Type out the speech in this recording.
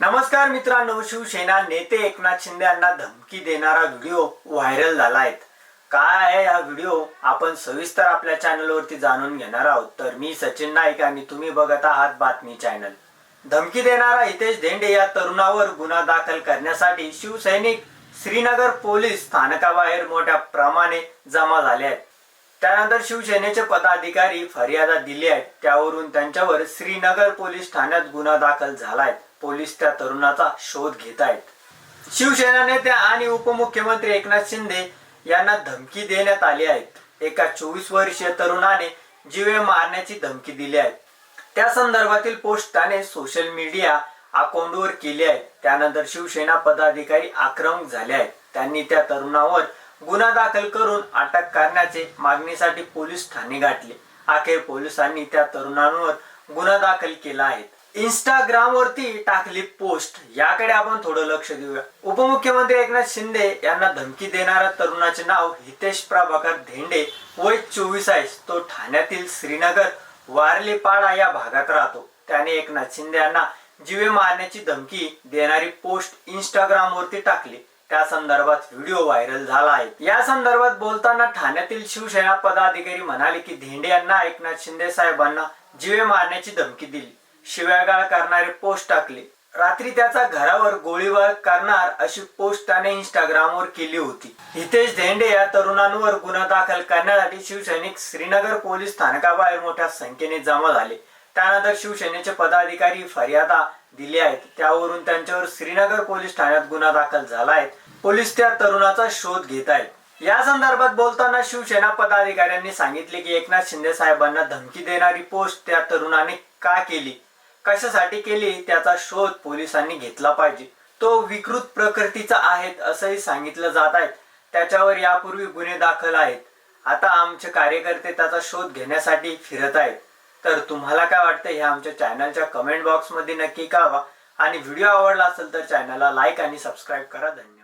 नमस्कार मित्रांनो शिवसेना नेते एकनाथ शिंदे यांना धमकी देणारा व्हिडिओ व्हायरल झाला आहे. काय आहे हा व्हिडिओ? आपण सविस्तर आपल्या चॅनलवरती जाणून घेणार आहोत. तर मी सचिन नाईक आणि तुम्ही बघत आहात बातमी चॅनल. धमकी देणारा हितेश धेंडे या तरुणावर गुन्हा दाखल करण्यासाठी शिवसैनिक श्रीनगर पोलीस स्थानकाबाहेर मोठ्या प्रमाणे जमा झाले आहेत. त्यानंतर शिवसेनेचे पदाधिकारी फर्यादा दिली आहेत. त्यावरून त्यांच्यावर श्रीनगर पोलीस ठाण्यात गुन्हा दाखल झाला आहे. पोलीस त्या तरुणाचा शोध घेत आहेत. शिवसेना नेते आणि उपमुख्यमंत्री एकनाथ शिंदे यांना धमकी देण्यात आली आहे. एका चोवीस वर्षीय तरुणाने जीवे मारण्याची धमकी दिली आहे. त्या संदर्भातील पोस्ट त्याने सोशल मीडिया अकाउंटवर केली आहे. त्यानंतर शिवसेना पदाधिकारी आक्रमक झाले आहेत. त्यांनी त्या तरुणावर गुन्हा दाखल करून अटक करण्याचे मागणीसाठी पोलीस ठाणे गाठले. अखेर पोलिसांनी त्या तरुणांवर गुन्हा दाखल केला आहे. इंस्टाग्राम वरती टाकली पोस्ट याकडे आपण थोडं लक्ष देऊया. उपमुख्यमंत्री एकनाथ शिंदे यांना धमकी देणाऱ्या तरुणाचे नाव हितेश प्रभाकर धेंडे वय चोवीस आहे. तो ठाण्यातील श्रीनगर वारलीपाडा या भागात राहतो. त्याने एकनाथ शिंदे यांना जीवे मारण्याची धमकी देणारी पोस्ट इंस्टाग्राम वरती टाकली. त्या संदर्भात व्हिडिओ व्हायरल झाला आहे. या संदर्भात बोलताना ठाण्यातील शिवसेना पदाधिकारी म्हणाले की धेंडे यांना एकनाथ शिंदे साहेबांना जीवे मारण्याची धमकी दिली. शिव्यागाळ करणारे पोस्ट टाकले. रात्री त्याचा घरावर गोळीबार करणार अशी पोस्ट त्याने इंस्टाग्रामवर केली होती. हितेश धेंडे या तरुणांवर गुन्हा दाखल करण्यासाठी शिवसैनिक श्रीनगर पोलीस स्थानकाबाहेर मोठ्या संख्येने जमा झाले. त्यानंतर शिवसेनेचे पदाधिकारी फर्यादा दिली आहेत. त्यावरून त्यांच्यावर श्रीनगर पोलीस ठाण्यात गुन्हा दाखल झाला आहे. पोलीस त्या तरुणाचा शोध घेत आहेत. या संदर्भात बोलताना शिवसेना पदाधिकाऱ्यांनी सांगितले की एकनाथ शिंदे साहेबांना धमकी देणारी पोस्ट त्या तरुणाने का केली? कशासाठी केली त्याचा शोध पोलिसांनी घेतला पाहिजे. तो विकृत प्रकृतीचा आहे असंही सांगितलं जात आहे. त्याच्यावर यापूर्वी गुन्हे दाखल आहेत. आता आमचे कार्यकर्ते त्याचा शोध घेण्यासाठी फिरत आहेत. तर तुम्हाला काय वाटतं हे आमच्या चॅनलच्या कमेंट बॉक्समध्ये नक्की कळवा. आणि व्हिडिओ आवडला असेल तर चॅनलला लाईक आणि सबस्क्राईब करा. धन्यवाद.